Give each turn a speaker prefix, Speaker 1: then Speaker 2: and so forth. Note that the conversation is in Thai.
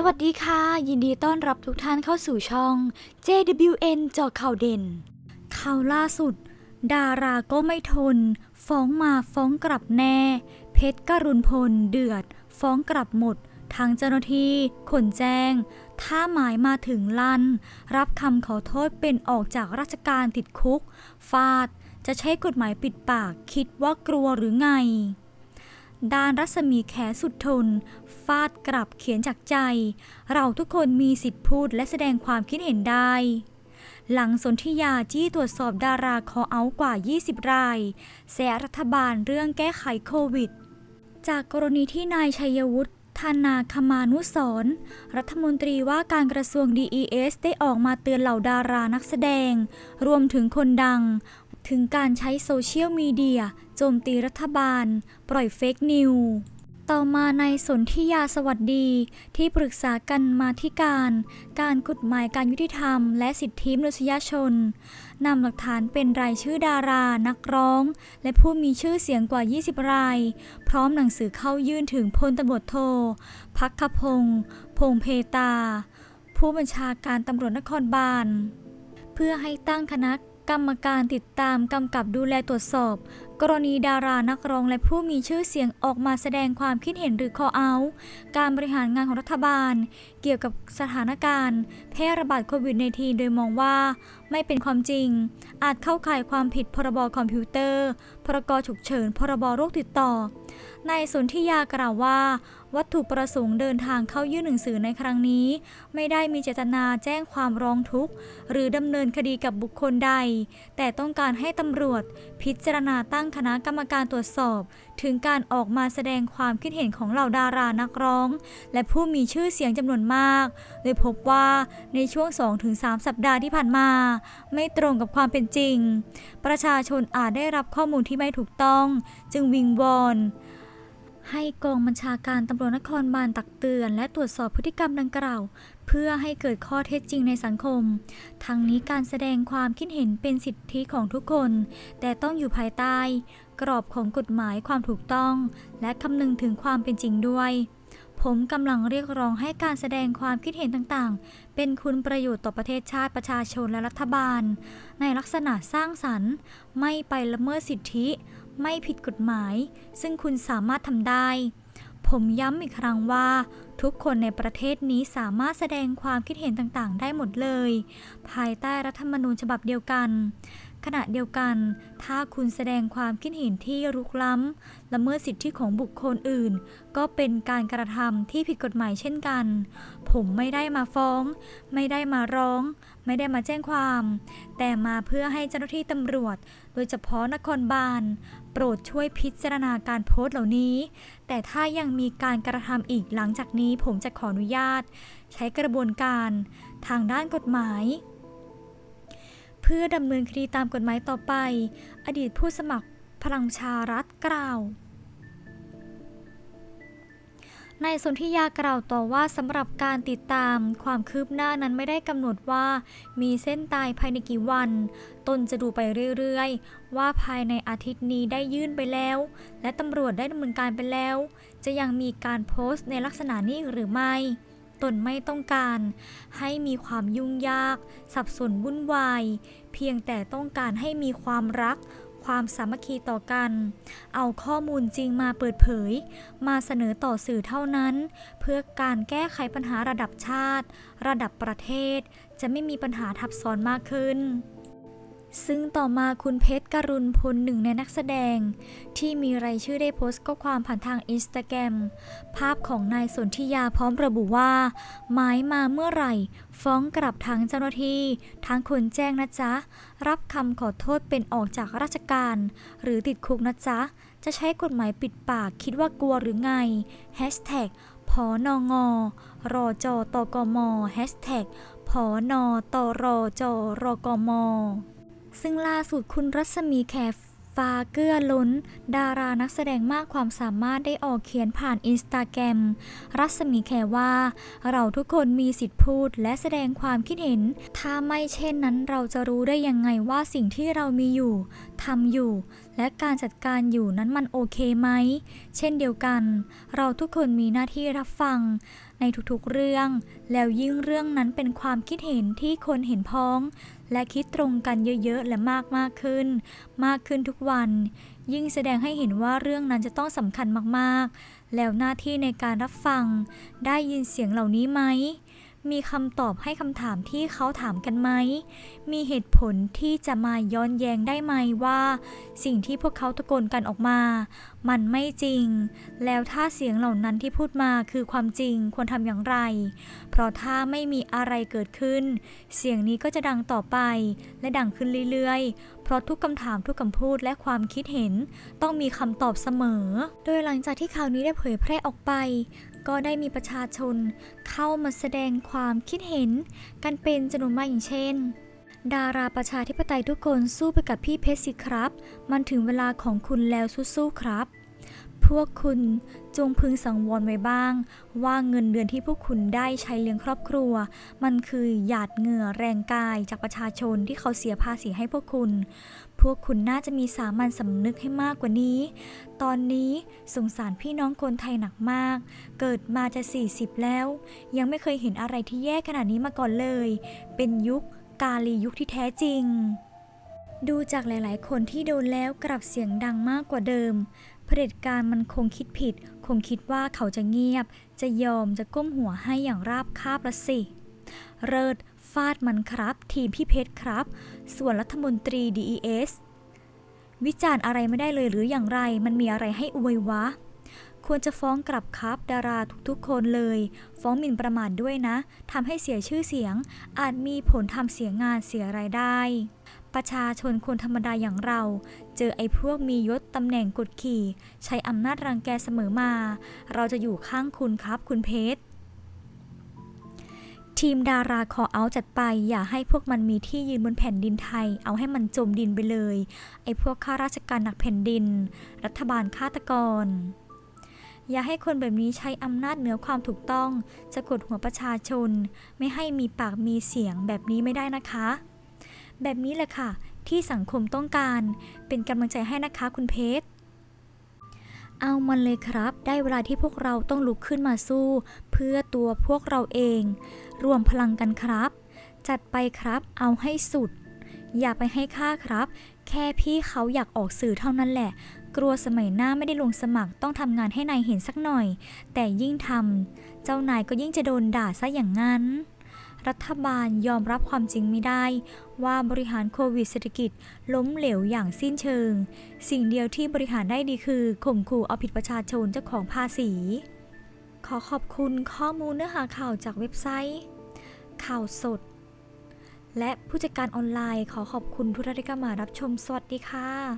Speaker 1: สวัสดีค่ะ ยินดีต้อนรับทุกท่านเข้าสู่ช่อง JWN จาะข่าวเด่น ข่าวล่าสุด ดาราก็ไม่ทน ฟ้องมาฟ้องกลับแน่ เพชรกรุณพลเดือด ฟ้องกลับหมด ทางเจ้าหน้าที่ ขนแจ้ง ถ้าหมายมาถึงลัน รับคำขอโทษเป็นออกจากราชการติดคุก ฟาด จะใช้กฎหมายปิดปากคิดว่ากลัวหรือไง ด้านรัศมีแขสุดทน ฟาดกลับเขียนจากใจ เราทุกคนมีสิทธิพูดและแสดงความคิดเห็นได้ หลังสนธิยาจี้ตรวจสอบดาราคอเอาท์กว่า 20 ราย แสรัฐบาลเรื่องแก้ไขโควิด จากกรณีที่นายชัยวุฒิธนาคมานุสรรัฐมนตรีว่าการกระทรวง DES ได้ออกมาเตือนเหล่าดารานักแสดง รวมถึงคนดัง ถึงการใช้โซเชียลมีเดียโจมตีรัฐบาล ปล่อยเฟกนิวต่อมาในสนธิยาสวัสดีที่ปรึกษากันมาธิการ การกฎหมายการยุติธรรม และสิทธิมนุษยชนนำหลักฐานเป็นรายชื่อดารา นักร้อง และผู้มีชื่อเสียงกว่า 20 ราย พร้อมหนังสือเข้ายื่นถึงพลตำรวจโทพักขพงศ์พงเพตา ผู้บัญชาการตำรวจนครบาล เพื่อให้ตั้งคณะ กรรมการติดตามกำกับดูแลตรวจสอบ กรณีดารานักร้องและผู้มีชื่อเสียงออกมาแสดงความคิดเห็นหรือคอเอา การบริหารงานของรัฐบาล เกี่ยวกับสถานการณ์แพร่ระบาดโควิด -19 โดยมองว่า ไม่เป็นความจริง อาจเข้าข่ายความผิดพรบคอมพิวเตอร์ พรกฉุกเฉิน พรบโรคติดต่อนายสนธิยากล่าวว่า วัตถุประสงค์เดินทางเข้ายื่นหนังสือในครั้งนี้ ไม่ได้มีเจตนาแจ้งความร้องทุกข์ หรือดำเนินคดีกับบุคคลใด แต่ต้องการให้ตำรวจ พิจารณาตั้งคณะกรรมการตรวจสอบ ถึงการออกมาแสดงความคิดเห็นของเหล่าดารานักร้อง และผู้มีชื่อเสียงจำนวนมากโดยพบว่าในช่วง 2-3 สัปดาห์ที่ผ่านมา ไม่ตรงกับความเป็นจริง ประชาชนอาจได้รับข้อมูลที่ไม่ถูกต้อง จึงวิงวอน ให้กองบัญชาการตำรวจนครบาลตักเตือน และตรวจสอบพฤติกรรมดังกล่าว เพื่อให้เกิดข้อเท็จจริงในสังคม ทั้งนี้การแสดงความคิดเห็นเป็นสิทธิของทุกคน แต่ต้องอยู่ภายใต้ กรอบของกฎหมายความถูกต้อง และคำนึงถึงความเป็นจริงด้วยผมกำลังเรียกร้องให้การแสดงความคิดเห็นต่างๆ เป็นคุณประโยชน์ต่อประเทศชาติประชาชนและรัฐบาล ในลักษณะสร้างสรรค์ ไม่ไปละเมิดสิทธิ ไม่ผิดกฎหมาย ซึ่งคุณสามารถทำได้ ผมย้ำอีกครั้งว่า ทุกคนในประเทศนี้สามารถแสดงความคิดเห็นต่างๆ ได้หมดเลย ภายใต้รัฐธรรมนูญฉบับเดียวกัน ขณะเดียวกัน ถ้าคุณแสดงความคิดเห็นที่รุกล้ำละเมิดสิทธิของบุคคลอื่น ก็เป็นการกระทำที่ผิดกฎหมายเช่นกัน ผมไม่ได้มาฟ้อง ไม่ได้มาร้อง ไม่ได้มาแจ้งความ แต่มาเพื่อให้เจ้าหน้าที่ตำรวจ โดยเฉพาะนครบาลโปรดช่วยพิจารณาการโพสต์เหล่านี้ แต่ถ้ายังมีการกระทำอีกหลังจากนี้ผมจะขออนุญาต ใช้กระบวนการ ทางด้านกฎหมาย เพื่อดำเนินคดีตามกฎหมายต่อไป อดีตผู้สมัครพลังชารัฐกล่าวนายสนธิยากล่าวต่อว่าสำหรับการติดตามความคืบหน้านั้นไม่ได้กำหนดว่า มีเส้นตายภายในกี่วัน ตนจะดูไปเรื่อยๆ ว่าภายในอาทิตย์นี้ได้ยื่นไปแล้ว และตำรวจได้ดำเนินการไปแล้ว จะยังมีการโพสต์ในลักษณะนี้หรือไม่ ตนไม่ต้องการ ให้มีความยุ่งยาก สับสนวุ่นวาย เพียงแต่ต้องการให้มีความรัก ความสามัคคีต่อกัน เอาข้อมูลจริงมาเปิดเผย มาเสนอต่อสื่อเท่านั้น เพื่อการแก้ไขปัญหาระดับชาติ ระดับประเทศ จะไม่มีปัญหาทับซ้อนมากขึ้น ซึ่งต่อมาคุณเพชรกรุณพลหนึ่งในนักแสดง ที่มีรายชื่อได้โพสต์ข้อความผ่านทางอินสตาแกรมภาพของนายสนธิยาพร้อมระบุว่า หมายมาเมื่อไหร่ ฟ้องกลับทั้งเจ้าหน้าที่ทั้งคนแจ้งนะจ๊ะ รับคำขอโทษเป็นออกจากราชการ หรือติดคุกนะจ๊ะ จะใช้กฎหมายปิดปากคิดว่ากลัวหรือไงแฮชแท็กพอนงรอจอตกมแฮชแท็กพอนอตรอจอรกม ซึ่งล่าสุดคุณรัศมีแขฟ้าเกื้อล้น ดารานักแสดงมากความสามารถได้ออกเขียนผ่านอินสตาแกรมรัศมีแขว่า เราทุกคนมีสิทธิพูดและแสดงความคิดเห็น ถ้าไม่เช่นนั้นเราจะรู้ได้ยังไงว่าสิ่งที่เรามีอยู่ทำอยู่ และการจัดการอยู่นั้นมันโอเคไหม เช่นเดียวกัน เราทุกคนมีหน้าที่รับฟัง ในทุกๆเรื่อง แล้วยิ่งเรื่องนั้นเป็นความคิดเห็นที่คนเห็นพ้อง และคิดตรงกันเยอะๆ และมากมากๆขึ้น มากขึ้นทุกวัน ยิ่งแสดงให้เห็นว่าเรื่องนั้นจะต้องสำคัญมากๆ แล้วหน้าที่ในการรับฟัง ได้ยินเสียงเหล่านี้ไหม มีคำตอบให้คำถามที่เขาถามกันไหม มีเหตุผลที่จะมาย้อนแย้งได้ไหมว่า สิ่งที่พวกเขาตะโกนกันออกมา มันไม่จริง แล้วถ้าเสียงเหล่านั้นที่พูดมาคือความจริงควรทำอย่างไร เพราะถ้าไม่มีอะไรเกิดขึ้น เสียงนี้ก็จะดังต่อไป และดังขึ้นเรื่อยๆ เพราะทุกคำถามทุกคำพูดและความคิดเห็น ต้องมีคำตอบเสมอ โดยหลังจากที่ข่าวนี้ได้เผยแพร่ออกไป ก็ได้มีประชาชนเข้ามาแสดงความคิดเห็น กันเป็นจำนวนมากอย่างเช่น ดาราประชาธิปไตยทุกคนสู้ไปกับพี่เพชรสิครับ มันถึงเวลาของคุณแล้วสู้ๆครับ พวกคุณจงพึงสังวรไว้บ้าง ว่าเงินเดือนที่พวกคุณได้ใช้เลี้ยงครอบครัว มันคือหยาดเหงื่อแรงกายจากประชาชนที่เขาเสียภาษีให้พวกคุณ พวกคุณน่าจะมีสามัญสำนึกให้มากกว่านี้ ตอนนี้สงสารพี่น้องคนไทยหนักมาก เกิดมาจะ 40 แล้ว ยังไม่เคยเห็นอะไรที่แย่ขนาดนี้มาก่อนเลย เป็นยุคกาลียุคที่แท้จริงดูจากหลาย ๆ คนที่โดนแล้วกลับเสียงดังมากกว่าเดิม เผด็จการมันคงคิดผิด คงคิดว่าเขาจะเงียบ จะยอมจะก้มหัวให้อย่างราบคาบละสิ เริดฟาดมันครับ ทีมพี่เพชรครับ ส่วนรัฐมนตรี DES วิจารณ์อะไรไม่ได้เลยหรืออย่างไรมันมีอะไรให้อวยวะ ควรจะฟ้องกลับครับ ดาราทุกๆคนเลย ฟ้องหมิ่นประมาทด้วยนะทำให้เสียชื่อเสียง อาจมีผลทำเสียงานเสียรายได้ ประชาชนคนธรรมดาอย่างเรา เจอไอ้พวกมียศตำแหน่งกดขี่ ใช้อำนาจรังแกเสมอมา เราจะอยู่ข้างคุณครับคุณเพชรทีมดาราขอเอาจัดไป อย่าให้พวกมันมีที่ยืนบนแผ่นดินไทย เอาให้มันจมดินไปเลย ไอ้พวกข้าราชการหนักแผ่นดิน รัฐบาลฆาตกร อย่าให้คนแบบนี้ใช้อำนาจเหนือความถูกต้องจะกดหัวประชาชน ไม่ให้มีปากมีเสียงแบบนี้ไม่ได้นะคะ แบบนี้แหละค่ะ ที่สังคมต้องการ เป็นกำลังใจให้นะคะคุณเพชรเอามันเลยครับ ได้เวลาที่พวกเราต้องลุกขึ้นมาสู้ เพื่อตัวพวกเราเอง รวมพลังกันครับ จัดไปครับเอาให้สุด อย่าไปให้ค่าครับ แค่พี่เขาอยากออกสื่อเท่านั้นแหละ กลัวสมัยหน้าไม่ได้ลงสมัครต้องทำงานให้นายเห็นสักหน่อย แต่ยิ่งทำเจ้านายก็ยิ่งจะโดนด่าซะอย่างนั้น รัฐบาลยอมรับความจริงไม่ได้ ว่าบริหารโควิดเศรษฐกิจล้มเหลวอย่างสิ้นเชิง สิ่งเดียวที่บริหารได้ดีคือข่มขู่เอาผิดประชาชนเจ้าของภาษี ขอขอบคุณข้อมูลเนื้อหาข่าวจากเว็บไซต์ ข่าวสด และผู้จัดการออนไลน์ขอขอบคุณทุกท่านที่เข้ามารับชมสวัสดีค่ะ